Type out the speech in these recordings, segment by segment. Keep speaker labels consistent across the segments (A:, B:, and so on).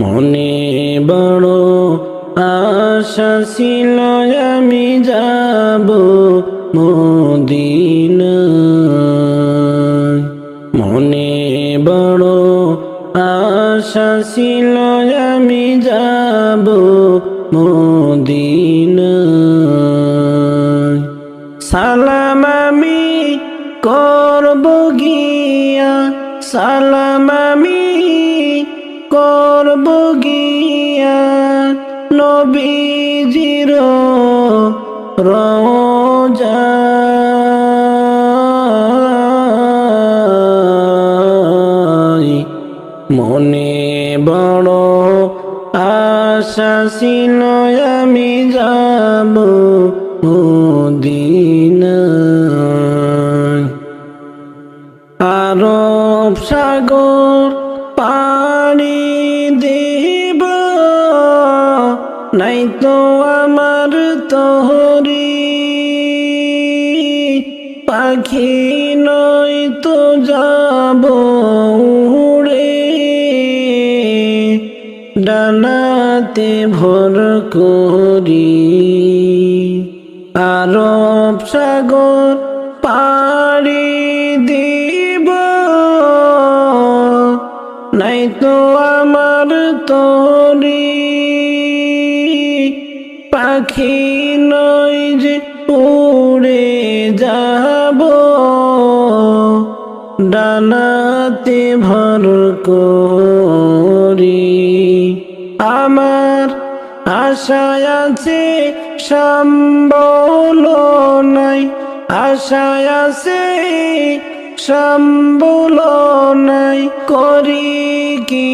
A: মনে বড় আশা ছিল আমি যাব মদিনা মনে বড় আশা ছিল আমি যাব মদিনা সালাম মনে বড় আশা ডানাতে ভর করি। আরব সাগর পাড়ি দিব। নাই তো আমার তরি। পাখি নয় যে উড়ে যাব। ডানাতে ভর করি আশায় আছে সম্বল নাই। আশায় আছে সম্বল নাই। করি কি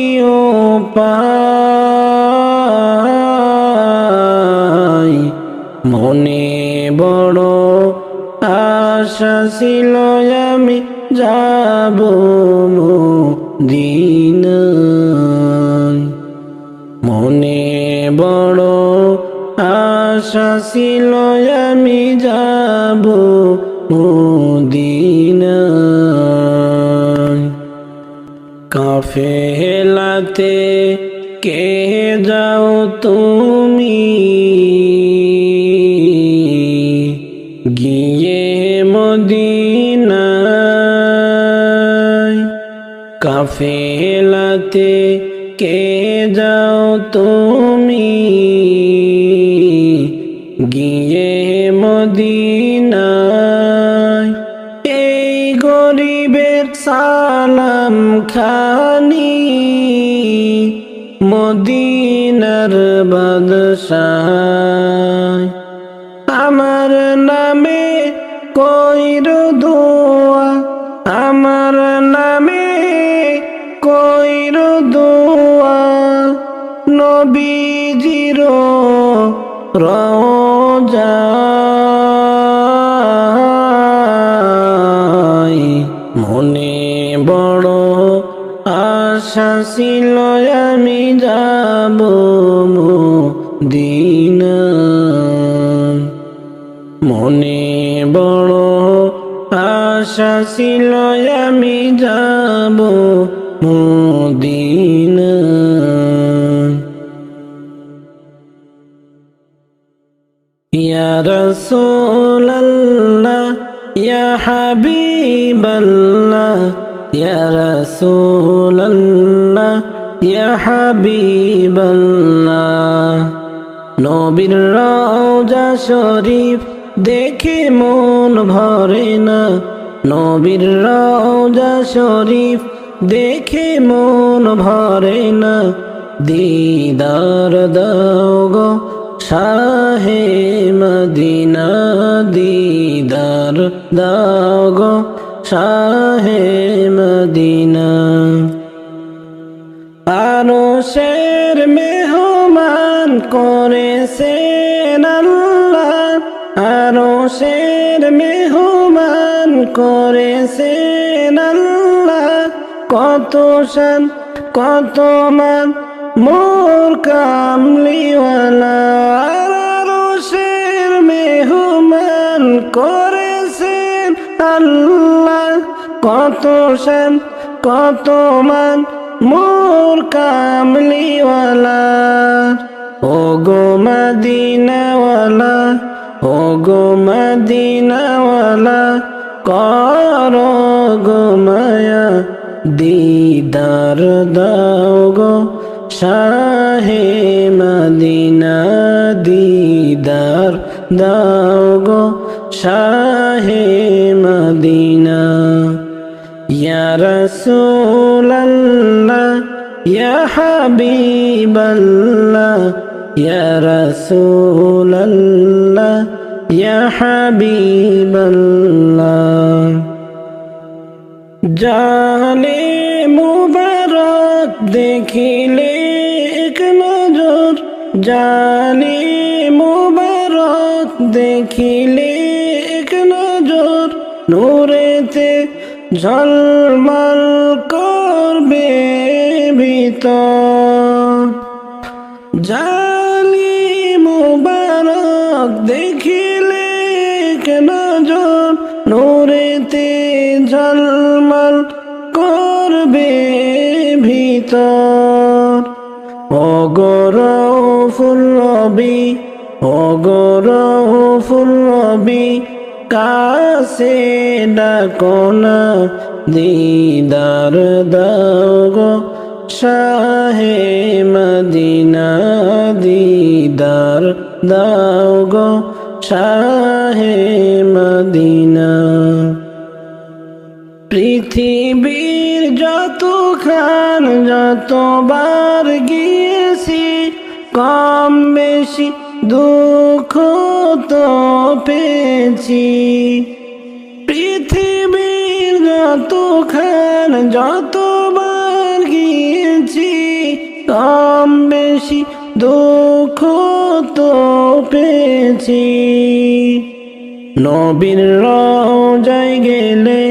A: পাই মনে বড় আশা ছিল আমি যাব দিন। আশা ছিল আমি যাব মুদিন কাফেলাতে কে যাও তুমি? কইর দোয়া নবীজির রোজায় মনে বড় আশা ছিল আমি যাব দিন মনে বড় আশা ছিল আমি যাব মদিন। ইয়া রাসূলাল্লাহ, ইয়া হাবিবাল্লাহ, ইয়া রাসূলাল্লাহ, ইয়া হাবিবাল্লাহ। নবীর রওজা শরীফ দেখে মন ভরে না। নবীর রওজা শরীফ দেখে মন ভরে না। দিদার দাও গো শাহে মদিনা। দিদার দাও গো শাহে মদিনা। আরশের মেহমান করেছেন আল্লাহ। আরশের মেহমান করেছেন আল্লাহ। কত শান, কত মান, মোর কামলিওয়ালা। মেহমান করেছেন আল্লাহ। কত শান, কত মান, মোর কামলিওয়ালা। ও গো মদিনাওয়ালা ও গো মদিনাওয়ালা, কর গো মায়া। দিদার দাও গো শাহে মদিনা দিদার দাও গো শাহে মদিনা। ইয়া রাসূলাল্লাহ জানে জানে মুবারক দেখিলে এক নজর, নূরেতে ঝলমল করবে ভিতর। জালি মুবারক দেখিলে কেন জন নূরেতে ঝলমল করবে ভিতর। রবি, কাছে ডাকনা দিদার দাও গো শাহে মদিনা, দিদার দাও গো শাহে মদিনা। পৃথিবীর যত খান যতবার গিয়েছি, কম বেশি দুঃখ তো পেয়েছি। পৃথিবীর যত খান যতবার গিয়েছি, কম বেশি দুঃখ তো পেয়েছি। নবীর রজায় গেলে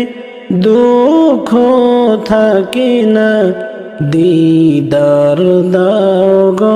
A: দুঃখ থাকে না। দিদার দাও গো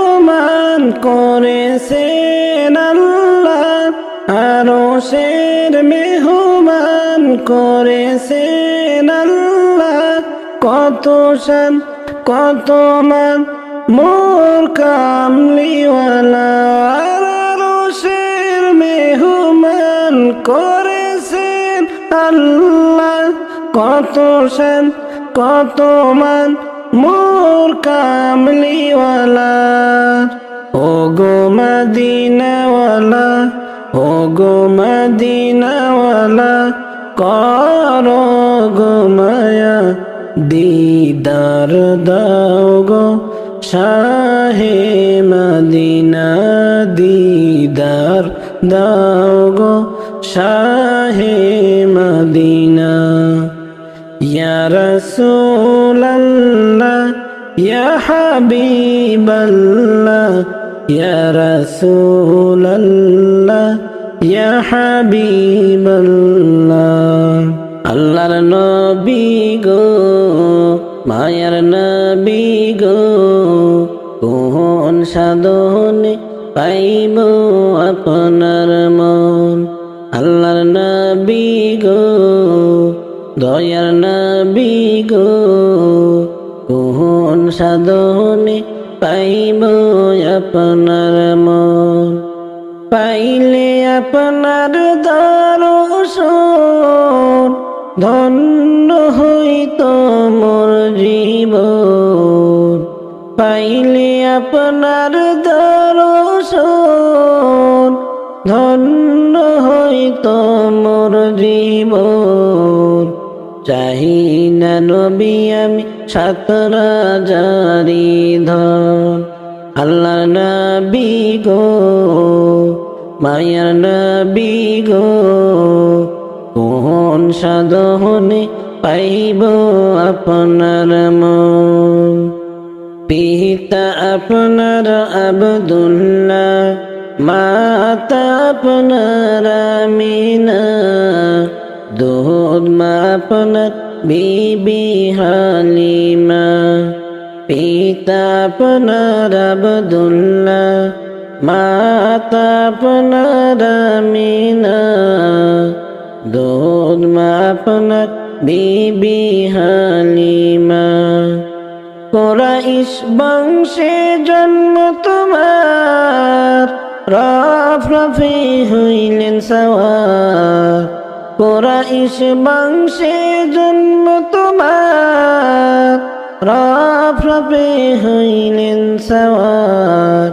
A: মেহমান করেছেন আল্লাহ, আরও শের মেহমান করেছেন আল্লাহ। কত শান, কত মান, মোর কামলিওয়ালা আরও শের মেহমান করেছেন আল্লাহ। কত শান, কত মান, মোর কামলিওয়ালা। ও গো মদিনাওয়ালা ও গো মদিনাওয়ালা, কর গো মায়া, দিদার দাও গো শাহে মদিনা, দিদার দাও গো শাহে মদিনা। ইয়া রাসূলাল্লাহ ইয়া হাবিবাল্লাহ ইয়া রাসূলাল্লাহ ইয়া হাবিবাল্লাহ আল্লাহর নবী গো, মায়ার নবী গো কোন সাধনে পাইব আপনার মন। আল্লাহর নবী গো, দয়ার নবী গো কোন সাধনে পাইব আপনার মন। পাইলে আপনার দর্শন, ধন্য হইত মোর জীবন। পাইলে আপনার দর্শন, ধন্য হইত মোর জীবন। চাহি না নবী আমি সাতরা জারি ধন। আল্লাহ নবী গো, মায়ার নবী গো, কোন সাধনে পাইব আপনার মন? পিতা আপনার আবদুল্লাহ, মাতা আপনার আমিনা। দুধ মা আপনার বিবি হালিমা, পিতা আপনার আবদুল্লাহ মাতা দুধ মা আপনার বিবি হালিমা, কোরাইশ বংশে জন্ম তোমার, রফ রফে হইলেন সওয়ার কোরাইশ বংশে জন্ম তোমার। রফ হইলেন সওয়ার।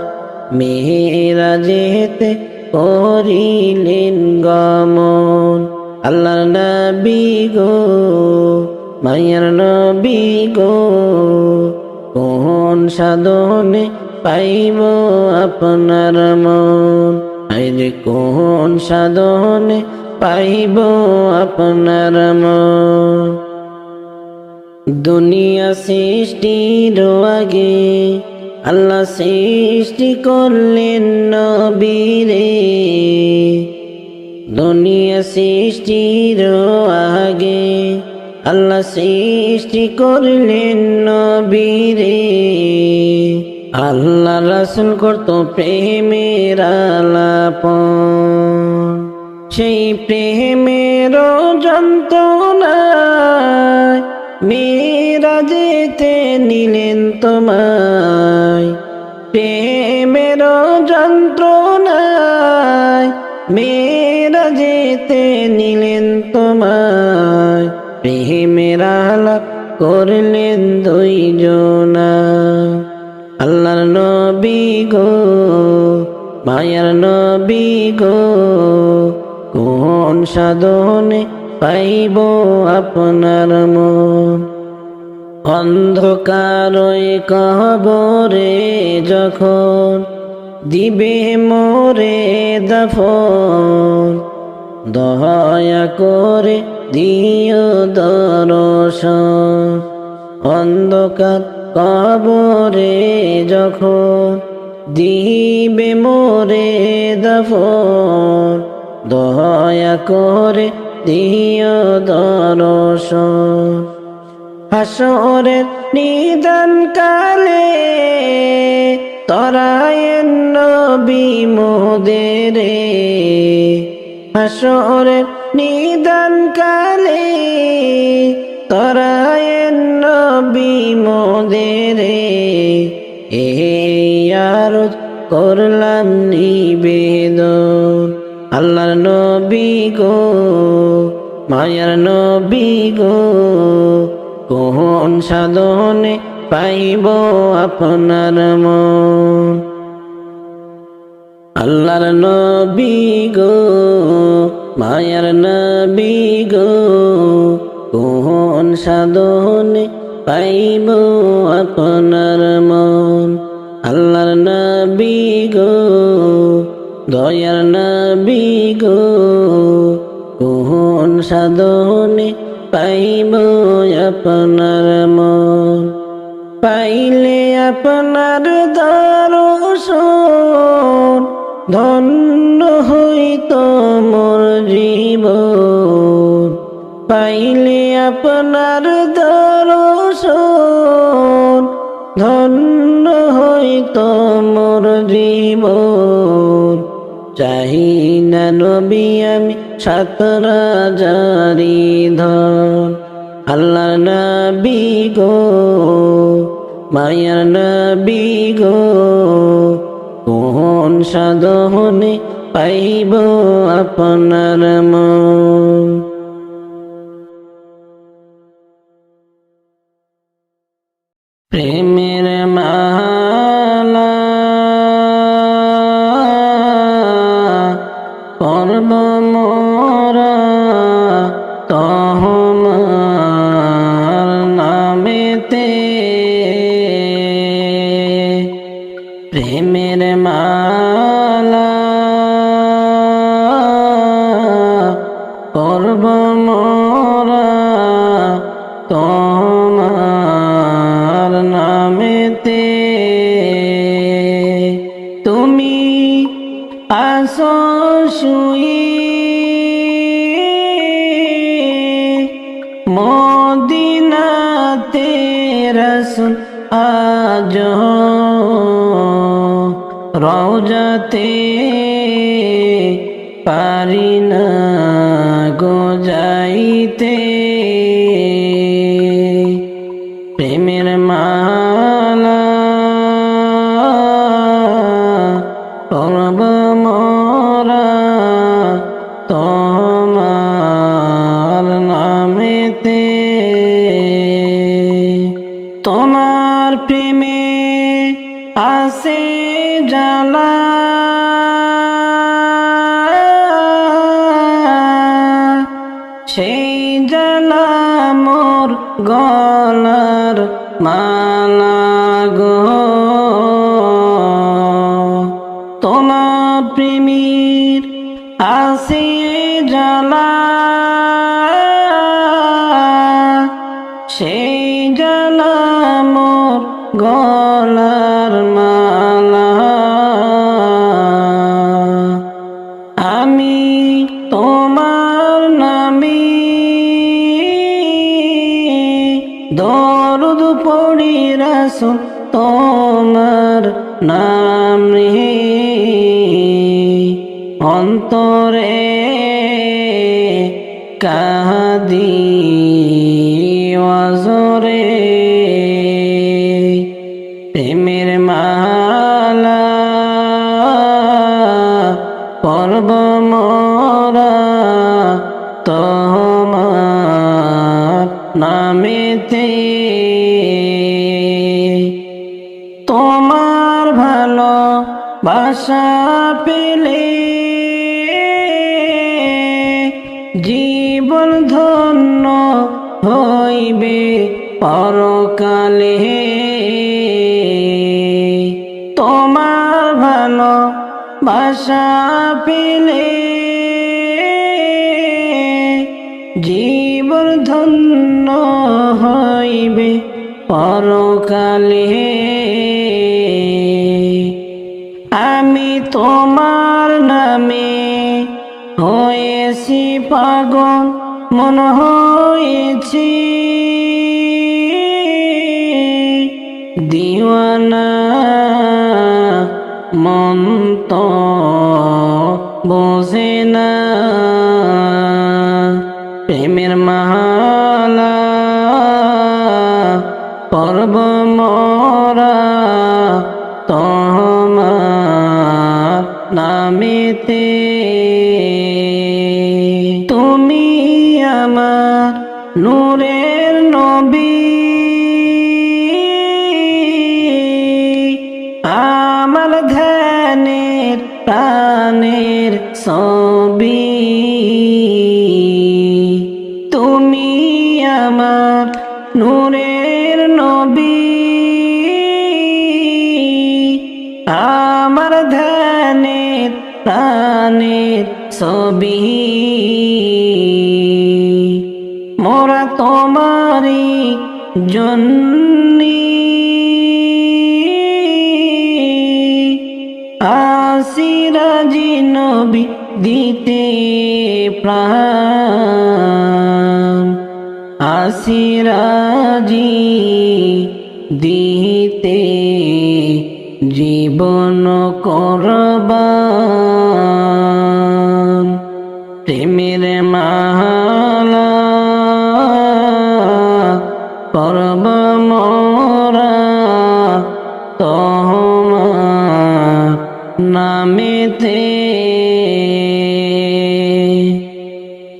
A: মেহেরা যেতে করিলেন গমন। আল্লাহ নবী গো, মায়ের নবী গো, কোন সাধনে পাইব আপনার মন? আইরে কোন সাধনে পাইব আপনার দুনিয়া সৃষ্টির আগে আল্লাহ সৃষ্টি করলেন নবীরে। দুনিয়া সৃষ্টির আগে আল্লাহ সৃষ্টি করলেন নবীরে। আল্লাহ রাসুল করতো প্রেমের আলাপন। সেই প্রেমের যন্ত্রণায় মেয়েরা যেতে নিলেন তোমায়। প্রেমের যন্ত্রণায় মেয়েরা যেতে নিলেন তোমায়। প্রেমের আলাপ করলেন দুইজনা। আল্লাহর নবী গো, মায়ার নবী গো। সাধনে পাইব আপনার মন। অন্ধকারই কবরে যখন দিবে মোরে দফন, দয়া করে দিও দর্শন। অন্ধকার কবরে যখন দিবে মোরে দফন দয়া করে দিও দর্শন। হাসরের নিদান কালে তরায়েন নবী মোদেরে। হাসরের নিদান কালে তরায়েন নবী মোদেরে। এ করলাম নিবেদন আল্লাহর নবী গো, মায়ার নবী গো, কোন সাধনে পাইব আপনার মন? আল্লাহর নবী গো, মায়ার নবী গো, কোন সাধনে পাইব আপনার মন? আল্লাহর নবী গো দয়ার নবী গো, কোন সাধনে পাইব আপনার মন? পাইলে আপনার দর্শন, ধন্য হইত মোর জীবন। পাইলে আপনার দর্শন, ধন্য হইত মোর জীবন। চাহি না নবী আমি সাতরা জারি ধন। আল্লাহ নবী গো, মায়ার নবী গো, কোন সাধনে পাইব আপনার মন? রওজাতে গলার মালা তোমার প্রেমীর আসে জালা সেই জালা মোর গলার পর্ব মোরা তোমার নামেতে। তোমার ভালো বাসা পেলে জীবন ধন্য হইবে পরকালে। বাসা পেলে জীবন ধন্য হইবে পরকালে। আমি তোমার নামে হয়েছি পাগল, মন হয়েছি। দিওয়ানা মন তো বোঝে না প্রেমের মহালা পর্ব মরা। তোমার তুমি আমার ছবি। মোরা তোমারি জন্যে। আসিরাজি নবী দিতে প্রাণ। আসিরাজি দিতে জীবন করবান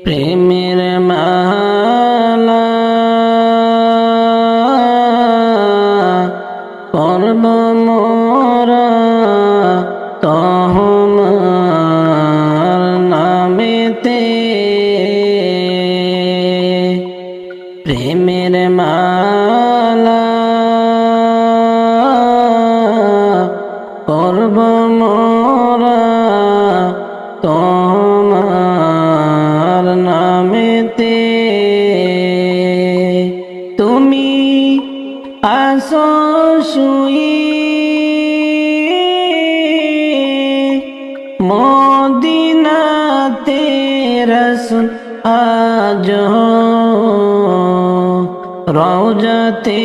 A: প্রেমের মদিনাতে রসুল আজ রওজাতে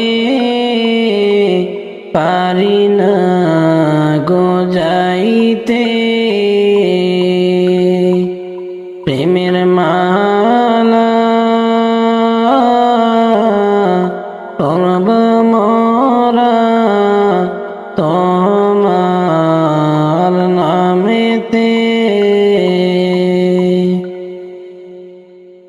A: পারি